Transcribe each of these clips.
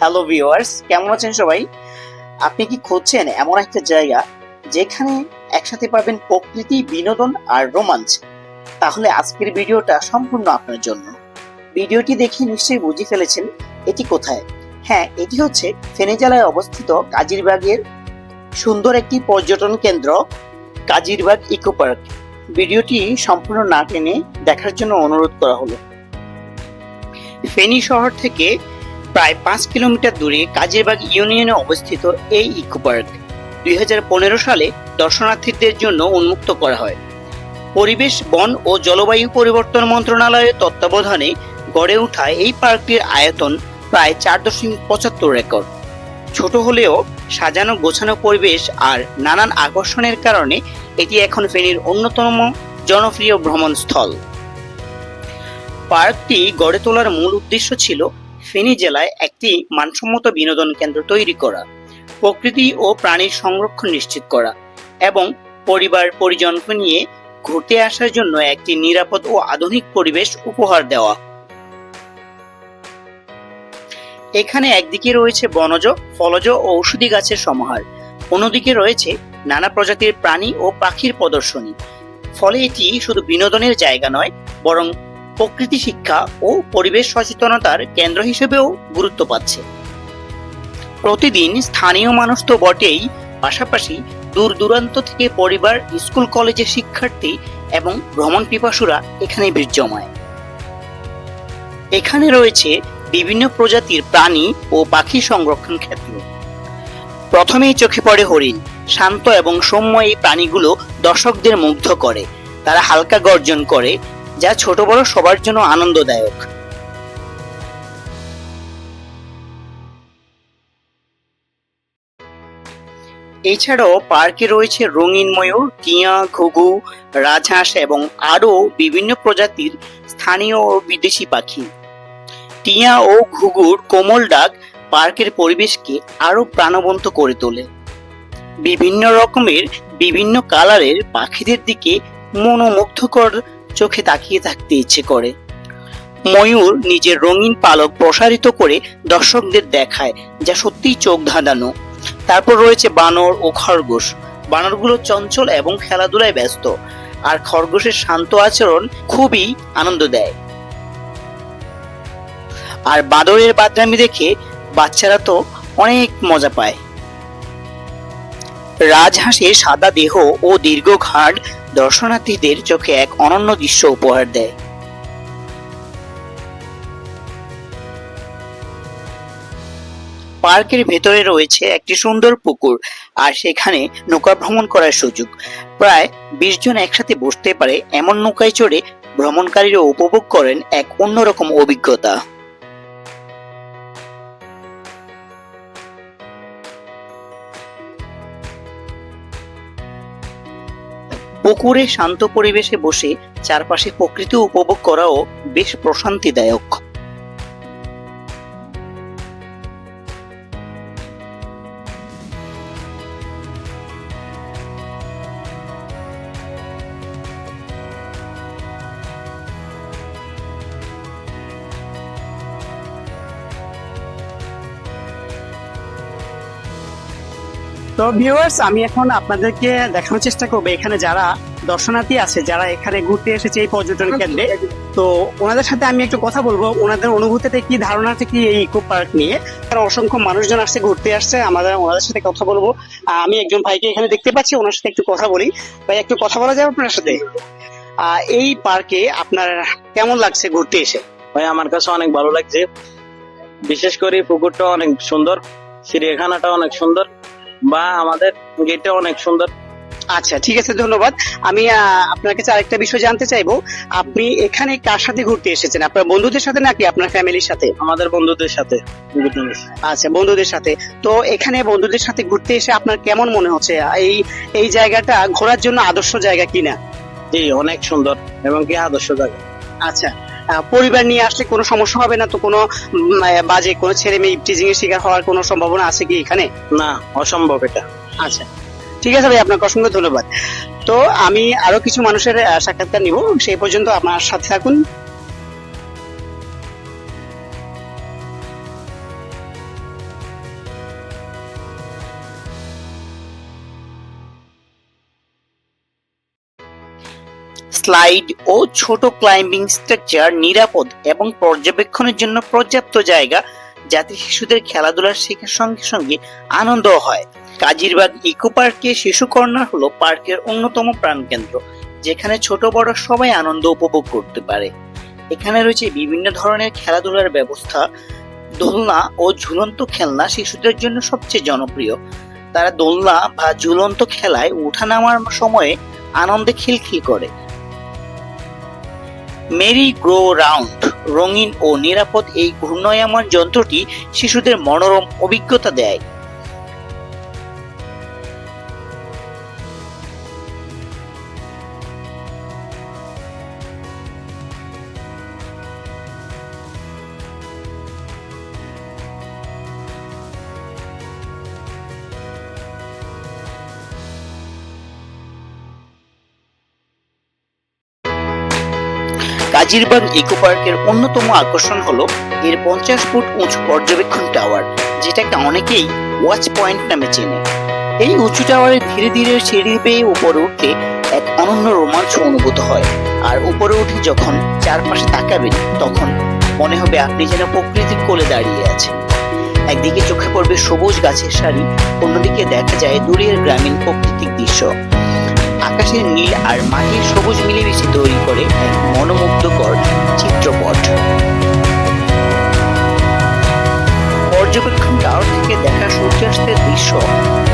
Hello viewers কেমন আছেন সবাই? আপনি কি খুঁজছেন এমন একটা জায়গা যেখানে একসাথে পাবেন প্রকৃতি, বিনোদন আর রোমাঞ্চ? তাহলে আজকের ভিডিওটা সম্পূর্ণ আপনার জন্য। ভিডিওটি দেখে নিশ্চয়ই বুঝে ফেলেছেন এটি কোথায়। হ্যাঁ এটি হচ্ছে ফেনী জেলায় অবস্থিত কাজিরবাগের সুন্দর একটি পর্যটন কেন্দ্র, কাজিরবাগ ইকো পার্ক। ভিডিওটি সম্পূর্ণ না টেনে দেখার জন্য অনুরোধ করা হলো। ফেনী শহর থেকে প্রায় পাঁচ কিলোমিটার দূরে কাজিরবাগ ইউনিয়নে অবস্থিত এই ইকো পার্ক দুই হাজার পনেরো সালে দর্শনার্থীদের জন্য উন্মুক্ত করা হয়। পরিবেশ, বন ও জলবায়ু পরিবর্তন মন্ত্রণালয়ের তত্ত্বাবধানে গড়ে ওঠা এই পার্কটির আয়তন প্রায় চার দশমিক পঁচাত্তর একর। ছোট হলেও সাজানো গোছানো পরিবেশ আর নানান আকর্ষণের কারণে এটি এখন ফেনীর অন্যতম জনপ্রিয় ভ্রমণ স্থল পার্কটি গড়ে তোলার মূল উদ্দেশ্য ছিল ফেনী জেলায় একটি মানসম্মত বিনোদন কেন্দ্র তৈরি করা, প্রকৃতি ও প্রাণীর সংরক্ষণ নিশ্চিত করা এবং পরিবার পরিজনকে নিয়ে ঘুরতে আসার জন্য একটি নিরাপদ ও আধুনিক পরিবেশ উপহার দেওয়া। এখানে একদিকে রয়েছে বনজ, ফলজ ও ঔষধি গাছের সমাহার, অন্যদিকে রয়েছে নানা প্রজাতির প্রাণী ও পাখির প্রদর্শনী। ফলে এটি শুধু বিনোদনের জায়গা নয়, বরং প্রকৃতি শিক্ষা ও পরিবেশ সচেতনতার কেন্দ্র হিসেবেও গুরুত্ব পাচ্ছে। প্রতিদিন স্থানীয় মানুষ তো বটেই, পাশাপাশি দূর দূরান্ত থেকে পরিবার, স্কুল, কলেজের শিক্ষার্থী এবং ভ্রমণ পিপাসুরা এখানে ভিড় জমায় এখানে রয়েছে বিভিন্ন প্রজাতির প্রাণী ও পাখি সংরক্ষণ ক্ষেত্র। প্রথমেই চোখে পড়ে হরিণ। শান্ত এবং সৌম্য এই প্রাণীগুলো দর্শকদের মুগ্ধ করে। তারা হালকা গর্জন করে যা ছোট বড় সবার জন্য আনন্দদায়ক। এছাড়াও পার্কে রয়েছে রঙিন ময়ূর, টিয়া, ঘুঘু, রাজহাঁস এবং আরও বিভিন্ন প্রজাতির স্থানীয় ও বিদেশি পাখি। টিয়া ও ঘুঘুর কোমল ডাক পার্কের পরিবেশকে আরও প্রাণবন্ত করে তোলে। বিভিন্ন রকমের বিভিন্ন কালারের পাখিদের দিকে মনোমুগ্ধকর চোখে তাকিয়ে থাকতে ইচ্ছে করে। ময়ূর নিজের রঙিন পালক প্রসারিত করে দর্শকদের দেখায়, যা সত্যিই চোখ ধাঁধানো। তারপর রয়েছে বানর ও খরগোশ। বানরগুলো চঞ্চল এবং খেলাধুলায় ব্যস্ত, আর খরগোশের শান্ত আচরণ খুবই আনন্দ দেয়। আর বাদরের বাদরামি দেখে বাচ্চারা তো অনেক মজা পায়। রাজহাঁসের সাদা দেহ ও দীর্ঘ ঘাড় দর্শনার্থীদের চোখে এক অনন্য দৃশ্য উপহার দেয়। পার্কের ভেতরে রয়েছে একটি সুন্দর পুকুর, আর সেখানে নৌকা ভ্রমণ করার সুযোগ। প্রায় বিশ জন একসাথে বসতে পারে এমন নৌকায় চড়ে ভ্রমণকারীরা উপভোগ করেন এক অন্যরকম অভিজ্ঞতা। পুকুরে শান্ত পরিবেশে বসে চারপাশে প্রকৃতি উপভোগ করাও বেশ প্রশান্তিদায়ক। তো ভিউয়ার্স আমি এখন আপনাদেরকে দেখানোর চেষ্টা করব। এখানে যারা দর্শনার্থী আছে, যারা এখানে ঘুরতে এসেছে এই পর্যটন কেন্দ্রে, তো ওনাদের সাথে আমি একটু কথা বলব। ওনাদের অনুভূতিতে কি ধারণাটা কি এই ইকো পার্ক নিয়ে? কারণ অসংখ্য মানুষজন আসছে, ঘুরতে আসছে, আমাদের, ওনাদের সাথে কথা বলব। আমি একজন ভাইকে এখানে দেখতে পাচ্ছি, ওনার সাথে একটু কথা বলি। ভাই, একটু কথা বলা যাবে আপনার সাথে? এই পার্কে আপনার কেমন লাগছে ঘুরতে এসে? ভাই, আমার কাছে অনেক ভালো লাগছে। বিশেষ করে পুকুরটা অনেক সুন্দর, চিড়িয়াখানাটা অনেক সুন্দর। বা আমাদের গেটটা অনেক সুন্দর। আচ্ছা ঠিক আছে ধন্যবাদ। আমি আপনার কাছে আরেকটা বিষয় জানতে চাইব। আপনি এখানে কার সাথে ঘুরতে এসেছেন? আপনার বন্ধুদের সাথে নাকি আপনার ফ্যামিলির সাথে? আমাদের বন্ধুদের সাথে আচ্ছা বন্ধুদের সাথে। তো এখানে বন্ধুদের সাথে ঘুরতে এসে আপনার কেমন মনে হচ্ছে? এই এই জায়গাটা ঘোরার জন্য আদর্শ জায়গা কিনা? জি অনেক সুন্দর এবং কি আদর্শ জায়গা। আচ্ছা পরিবার নিয়ে আসলে কোনো সমস্যা হবে না তো কোনো বাজে কোনো ছেলে মেয়ে টিজিং এর শিকার হওয়ার কোনো সম্ভাবনা আছে কি এখানে? না অসম্ভব এটা। আচ্ছা ঠিক আছে ভাই আপনাকে অসংখ্য ধন্যবাদ। তো আমি আরও কিছু মানুষের সাক্ষাৎকার নিব সেই পর্যন্ত আপনার সাথে থাকুন। স্লাইড ও ছোট ক্লাইম্বিং স্ট্রাকচার নিরাপদ এবং পর্যবেক্ষণের জন্য পর্যাপ্ত জায়গা যাতে শিশুদের খেলাধুলার শেখার সঙ্গে সঙ্গে আনন্দ হয়। কাজিরবাগ ইকো পার্কে শিশু কর্নার হলো পার্কের অন্যতম প্রাণকেন্দ্র, যেখানে ছোট বড় সবাই আনন্দ উপভোগ করতে পারে। এখানে রয়েছে বিভিন্ন ধরনের খেলাধুলার ব্যবস্থা, দোলনা ও ঝুলন্ত খেলনা শিশুদের জন্য সবচেয়ে জনপ্রিয়। তারা দোলনা বা ঝুলন্ত খেলায় ওঠানামার সময়ে আনন্দে খিলখিল করে। মেরি গ্রো রাউন্ড রঙিন ও নিরাপদ এই ঘূর্ণায়মান যন্ত্রটি শিশুদের মনোরম অভিজ্ঞতা দেয়। কাজিরবাগ ইকো পার্কের অন্যতম আকর্ষণ হলো এর পঞ্চাশ ফুট উঁচু পর্যবেক্ষণ টাওয়ার, যেটাকে অনেকেই ওয়াচ পয়েন্ট নামে চেনে। এই উঁচু টাওয়ারে ধীরে ধীরে সিঁড়ি বেয়ে উপরে উঠলে এক অনন্য রোমাঞ্চ অনুভূত হয়। আর উপরে উঠে যখন চারপাশে তাকাবেন, তখন মনে হবে আপনি যেন প্রকৃতির কোলে দাঁড়িয়ে আছেন। একদিকে চোখে পড়বে সবুজ গাছের সারি, অন্যদিকে দেখা যায় দূরের গ্রামীণ প্রাকৃতিক দৃশ্য। আকাশের নীল আর মাটির সবুজ মিলেমিশে তৈরি করে এক মনোমুগ্ধকর চিত্রপট। পর্যবেক্ষণ টাওয়ার থেকে দেখা সূর্যাস্তের দৃশ্য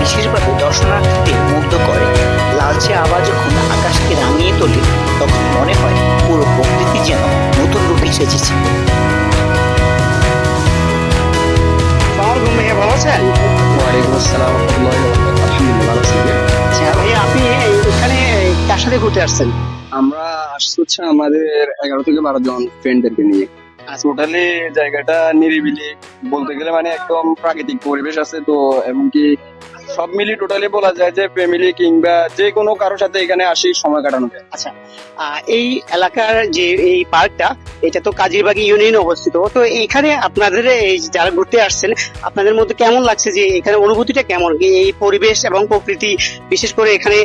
বিশেষভাবে দর্শনার্থীদের মুগ্ধ করে। লালচে আবার যখন আকাশকে রাঙিয়ে তোলে তখন মনে হয় পুরো প্রকৃতি যেন নতুন রূপে সেজেছে। ভালো আছেন? ওয়ালাইকুম আসসালাম। ঘুরতে আসছেন। আমরা আসছি হচ্ছে আমাদের এগারো থেকে বারো জন ফ্রেন্ডদেরকে নিয়ে। টোটালি জায়গাটা নিরিবিলি বলতে গেলে মানে একদম প্রাকৃতিক পরিবেশ আছে তো এমনকি সব টোটালি বলা যায় যে ফ্যামিলি কিংবা যে কোনো কারোর সাথে এখানে আসি সময় কাটানো যায়। আহ, এই এলাকার যে এই পার্কটা এটা তো কাজিরবাগি ইউনিয়নে অবস্থিত। তো এখানে আপনাদের এই যারা ঘুরতে আসছেন আপনাদের মধ্যে কেমন লাগছে যে এখানে অনুভূতিটা কেমন? এই পরিবেশ এবং প্রকৃতি বিশেষ করে এখানে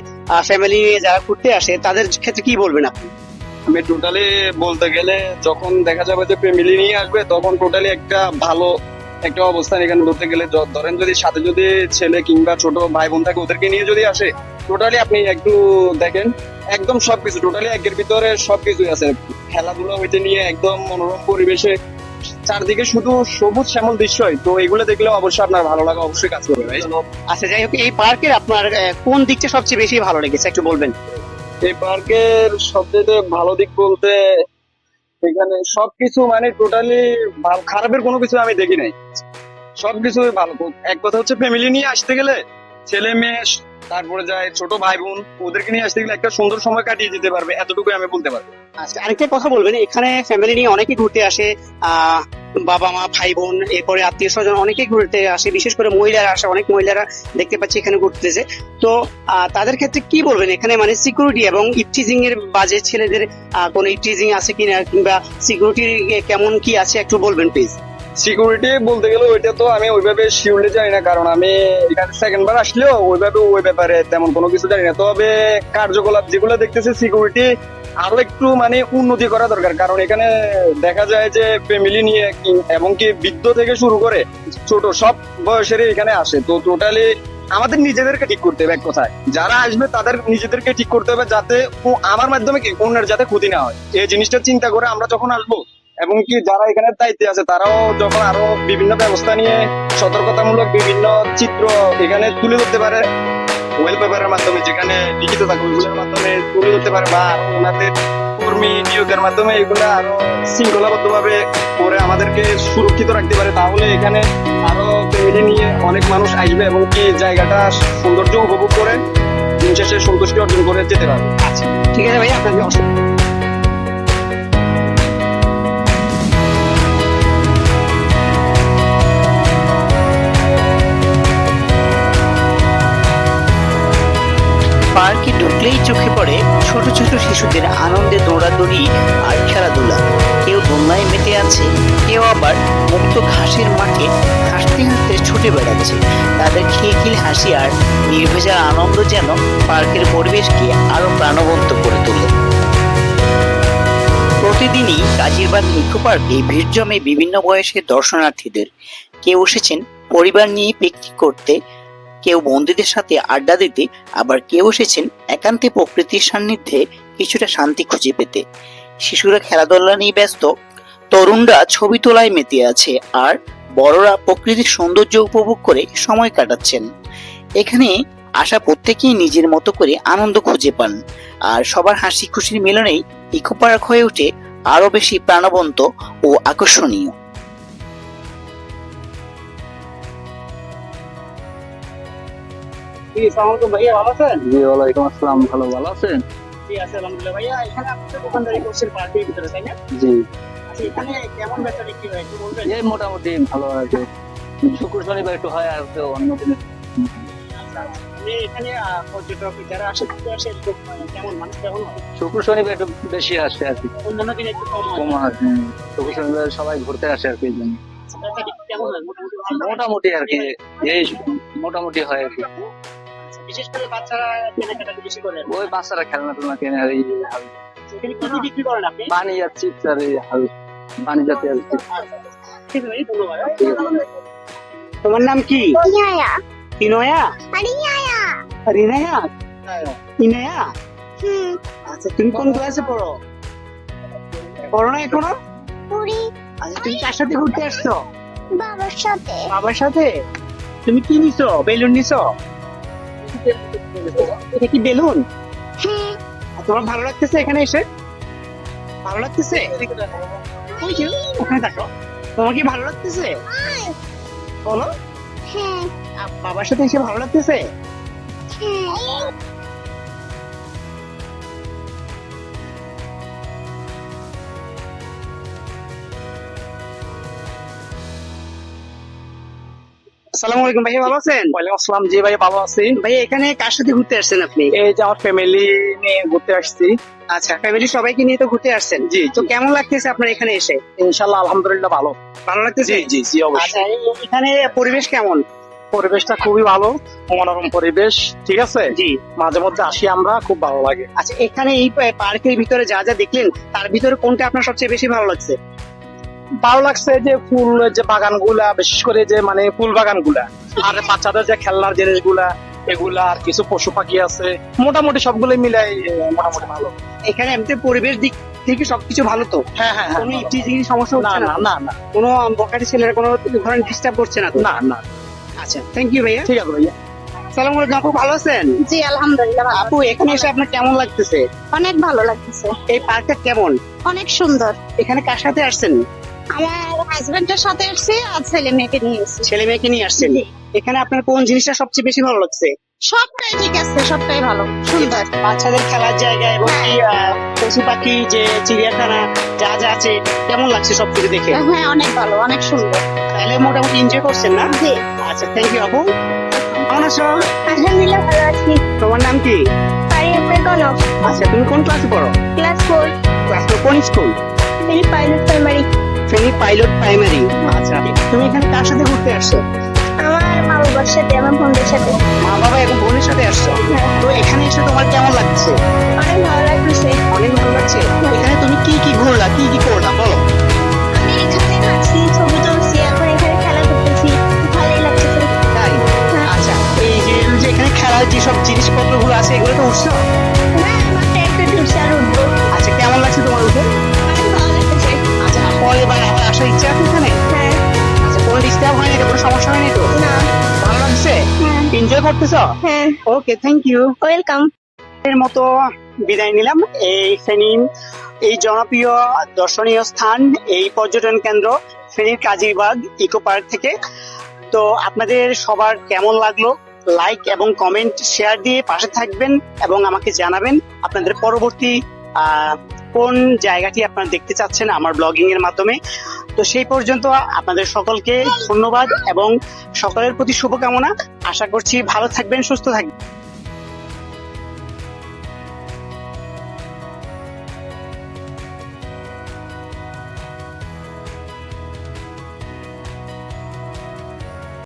ফ্যামিলি নিয়ে যারা ঘুরতে আসে তাদের ক্ষেত্রে কি বলবেন আপনি? আমি টোটালি বলতে গেলে যখন দেখা যাবে যে ফ্যামিলি নিয়ে আসবে, তখন টোটালি একটা ভালো একটা অবস্থান এখানে ধরতে গেলে। ধরেন যদি সাথে যদি ছেলে কিংবা ছোট ভাই বোন থাকে, ওদেরকে নিয়ে যদি আসে টোটালি আপনি একটু দেখেন, একদম সবকিছু টোটালি একের ভিতরে সবকিছুই আছে। খেলাধুলা হইতে নিয়ে একদম মনোরম পরিবেশে। চারদিকে শুধু সবুজ শ্যামল দৃশ্যই, তো এগুলো দেখলে অবশ্যই আপনার ভালো লাগা অবশ্যই কাজ করবে আচ্ছা যাই হোক, এই পার্কের আপনার কোন দিকটা সবচেয়ে বেশি ভালো লেগেছে, একটু বলবেন? এই পার্কের সবচেয়ে ভালো দিক বলতে এখানে সবকিছু মানে টোটালি খারাপের কোনো কিছু আমি দেখি নাই। সবকিছু ভালো। এক কথা হচ্ছে ফ্যামিলি নিয়ে আসতে গেলে ছেলে মেয়ে, তারপরে যায় ছোট ভাই বোন ওদেরকে নিয়ে আসতে গেলে একটা সুন্দর সময় কাটিয়ে যেতে পারবে এতটুকু আমি বলতে পারব। আচ্ছা আরেকটা কথা বলবেন, এখানে ফ্যামিলি নিয়ে অনেকেই ঘুরতে আসে, আহ বাবা মা ভাই বোন এরপরে আত্মীয় স্বজন অনেকেই ঘুরতে আসে, বিশেষ করে মহিলারা আসে, অনেক মহিলারা দেখতে পাচ্ছি এখানে ঘুরতেছে। তো তাদের ক্ষেত্রে কি বলবেন? এখানে মানে সিকিউরিটি এবং ইফটিজিং এর বাজে ছেলেদের কোন ইপটিজিং আছে কিনা কিংবা সিকিউরিটি কেমন কি আছে একটু বলবেন প্লিজ সিকিউরিটি বলতে গেলে ওইটা তো আমি ওইভাবে শিওরলি জানি না, কারণ আমি এখানে সেকেন্ড বার আসলেও ওইভাবে ওই ব্যাপারে তেমন কোনো কিছু জানি না। তবে কার্যকলাপ যেগুলো দেখতেছি সিকিউরিটি আরও একটু মানে উন্নতি করা দরকার। কারণ এখানে দেখা যায় যে ফ্যামিলি নিয়ে এবং কি বৃদ্ধ থেকে শুরু করে ছোট সব বয়সেরই এখানে আসে। তো টোটালি আমাদের নিজেদেরকে ঠিক করতে হবে এক কথায়। যারা আসবে তাদের নিজেদেরকে ঠিক করতে হবে যাতে আমার মাধ্যমে কি, অন্যের যাতে ক্ষতি না হয়। এই জিনিসটা চিন্তা করে আমরা যখন আসব এবং কি যারা এখানে দায়িত্বে আছে, তারাও যখন আরও বিভিন্ন ব্যবস্থা নিয়ে সতর্কতামূলক বিভিন্ন চিত্র এখানে তুলে ধরতে পারে ওয়েল পেপারের মাধ্যমে, যেখানে লিখিত থাকে ওইগুলোর মাধ্যমে তুলে ধরতে পারে বা ওনাদের কর্মী নিয়োগের মাধ্যমে এগুলো আরও শৃঙ্খলাবদ্ধ ভাবে করে আমাদেরকে সুরক্ষিত রাখতে পারে, তাহলে এখানে আরও ফ্যামিলি নিয়ে অনেক মানুষ আসবে এবং কি জায়গাটা সৌন্দর্য উপভোগ করে, দিন শেষে সন্তুষ্টি অর্জন করে যেতে পারবে। ঠিক আছে ভাই আপনাকে অসংখ্য পার্কে ঢুকলেই চোখে পড়ে ছোট ছোট শিশুদের আনন্দে দৌড়াদৌড়ি আর খেলাধুলা। কেউ দোলনায় মেতে আছে, কেউ আবার মুক্ত ঘাসের মাঠে হাসতে হাসতে ছুটে বেড়াচ্ছে। তাদের খিলখিল হাসি আর নির্ভেজাল আনন্দ যেন পার্কের পরিবেশকে আরও প্রাণবন্ত করে তোলে। প্রতিদিনই কাজিরবাগ ইকো পার্কে ভিড় জমে বিভিন্ন বয়সের দর্শনার্থীদের। কেউ এসেছেন পরিবার নিয়ে পিকনিক করতে কেউ বন্ধুদের সাথে আড্ডা দিতে, আবার কেউ এসেছেন একান্তে প্রকৃতির সান্নিধ্যে কিছুটা শান্তি খুঁজে পেতে। শিশুরা খেলাধুলা নিয়ে ব্যস্ত, তরুণরা ছবি তোলায় মেতে আছে, আর বড়রা প্রকৃতির সৌন্দর্য উপভোগ করে সময় কাটাচ্ছেন। এখানে আসা প্রত্যেকেই নিজের মতো করে আনন্দ খুঁজে পান, আর সবার হাসি খুশির মিলনেই ইকো পার্ক হয়ে ওঠে আরও বেশি প্রাণবন্ত ও আকর্ষণীয়। জি আসসালামু ভাইয়া ভালো আছেন? জি ওয়ালাইকুম আসসালাম ভালো ভালো আছেন? জি আছে আলহামদুলিল্লাহ ভাইয়া। এখানে আপনি দোকানদারি করছেন পার্কের ভিতরে তাই না? জি। আচ্ছা এখানে কেমন বেচা বিক্রি হয় একটু বলবেন? এই মোটামুটি ভালো আছে। শুক্র শনিবার একটু হয় আর তো অন্য দিনে আচ্ছা, আচ্ছা। আপনি এখানে পর্যটক যারা আসে আসে একটু, কেমন? মানুষ কেমন শুক্র শনিবার একটু বেশি আসে আর কি। অন্যান্য দিনে একটু কম কম হয় শুক্র শনিবার সবাই ঘুরতে আসে আর কি মোটামুটি আর কি এই মোটামুটি হয় আর কি। বিশেষ করে বাচ্চারা কেনাকাটা বেশি করে। ওই বাচ্চারা খেলনা এই এখানে কি কি বিক্রি করেন আপনি? পানি আর চিপস আর এই হাল- পানি জাতীয় আর ঠিক আছে। ধন্যবাদ তোমার নাম কি. রিনায়া. আচ্ছা তুমি কোন ক্লাসে পড়ো? পড়ো না এখনও? পুরি আচ্ছা তুমি কার সাথে ঘুরতে আসছো? বাবার সাথে। বাবার সাথে? তুমি কি নিছো? বেলুন নিছো? এটা কি বেলুন? হ্যাঁ তোমার ভালো লাগতেছে এখানে এসে? ভালো লাগতেছে? ওখানে থাকো। তোমার কি ভালো লাগতেছে? বলো। হ্যাঁ। বাবার সাথে এসে ভালো লাগতেছে? আসসালামু আলাইকুম ভাইয়া ভালো আছেন? ওয়ালাইকুম আসসালাম। জি ভাই ভালো আছি। ভাই এখানে কার সাথে ঘুরতে আসছেন আপনি? এই যে আমার ফ্যামিলি নিয়ে ঘুরতে আসছি। আচ্ছা ফ্যামিলি সবাইকে নিয়ে তো ঘুরতে আসছেন। জি তো কেমন লাগতেছে আপনার এখানে এসে? ইনশাল্লাহ আলহামদুলিল্লাহ ভালো। ভালো লাগতেছে? জি জি অবশ্যই। আচ্ছা এখানে পরিবেশ কেমন? পরিবেশটা খুবই ভালো মনোরম পরিবেশ ঠিক আছে? জি। মাঝে মধ্যে আসি আমরা খুব ভালো লাগে। আচ্ছা এখানে এই পার্কের ভিতরে যা যা দেখলেন তার ভিতরে কোনটা আপনার সবচেয়ে বেশি ভালো লাগছে? ভালো লাগছে যে ফুল যে বাগানগুলা বিশেষ করে যে মানে ফুল বাগানগুলা। আর বাচ্চাদের যে খেলনার জিনিসগুলা এগুলা আর কিছু পশু পাখি আছে মোটামুটি সবগুলো মিলাই মোটামুটি ভালো। এখানে এমনি পরিবেশ দিক থেকে সবকিছু ভালো তো? হ্যাঁ হ্যাঁ হ্যাঁ কোনো সমস্যা না হচ্ছে না? না না না। কোনো বকাটি ছেলেরা কোনো ধরনের ডিস্টার্ব করছে না না না। আচ্ছা থ্যাংক ইউ ভাইয়া। ঠিক আছে ভাইয়া। সালাম আলাইকুম আপু ভালো আছেন? জি আলহামদুলিল্লাহ আপু এখানে এসে আপনার কেমন লাগতেছে? অনেক ভালো লাগতেছে। এই পার্কটা কেমন? অনেক সুন্দর। এখানে কার সাথে আসছেন? আমার হাজবেন্ডের সাথে এসেছি আর ছেলে মেয়েকে নিয়ে এসেছি। ছেলে মেয়েকে নিয়ে আসছেন? এখানে আপনার কোন জিনিসটা সবচেয়ে বেশি ভালো লাগছে? সবটাই ঠিক আছে সবটাই ভালো সুন্দর। বাচ্চাদের খেলার জায়গা এবং কি পশু পাখি যে চিড়িয়াখানা যা যা আছে কেমন লাগছে সবকিছু দেখে? হ্যাঁ অনেক ভালো অনেক সুন্দর। তাহলে মোটামুটি এনজয় করছেন না? জি। আচ্ছা থ্যাংক ইউ আপু। কেমন আছো? আলহামদুলিল্লাহ ভালো আছি। তোমার নাম কি? আচ্ছা তুমি কোন ক্লাসে পড়ো? ক্লাস ফোর ক্লাস কোন স্কুল ফিরি pilot primary Feni pilot primary আচ্ছা তুমি এখানে কার সাথে ঘুরতে আসছো? আমার মা বাবার সাথে আমার বোনদের সাথে। মা বাবা এবং বোনের সাথে আসছো? তো এখানে এসে তোমার কেমন লাগছে? অনেক ভালো লাগতেছে অনেক ভালো লাগছে? এখানে তুমি কি কি ঘুরলা? কি কি করলা বলো। আমি এখানে আছি ছবি তুলছি এখন এখানে খেলা করতেছি। ভালোই লাগতেছে তাই? আচ্ছা এই যে যে এখানে খেলার যেসব জিনিসপত্রগুলো আছে এগুলো তো উঠছো না আমার ট্যাক্টর ঢুকছে আর উঠবো আচ্ছা কেমন লাগছে তোমার উঠে পরে এবার আবার আসার ইচ্ছা আছে এখানে? হ্যাঁ। আচ্ছা কোনো ডিস্টার্ব হয়নি তো? কোনো সমস্যা হয়নি তো? না। ভালো লাগছে? হ্যাঁ। এনজয় করতেছো? হ্যাঁ। ওকে থ্যাংক ইউ ওয়েলকাম এর মতো বিদায় নিলাম। এই ফেনী এই জনপ্রিয় দর্শনীয় স্থান এই পর্যটন কেন্দ্র ফেনীর কাজীবাগ ইকো পার্ক থেকে। তো আপনাদের সবার কেমন লাগল? লাইক এবং কমেন্ট শেয়ার দিয়ে পাশে থাকবেন এবং আমাকে জানাবেন। আপনাদের পরবর্তী আহ, কোন জায়গাটি আপনারা দেখতে চাচ্ছেন আমার ব্লগিং এর মাধ্যমে? তো সেই পর্যন্ত আপনাদের সকলকে ধন্যবাদ এবং সকলের প্রতি শুভকামনা। আশা করছি ভালো থাকবেন, সুস্থ থাকবেন।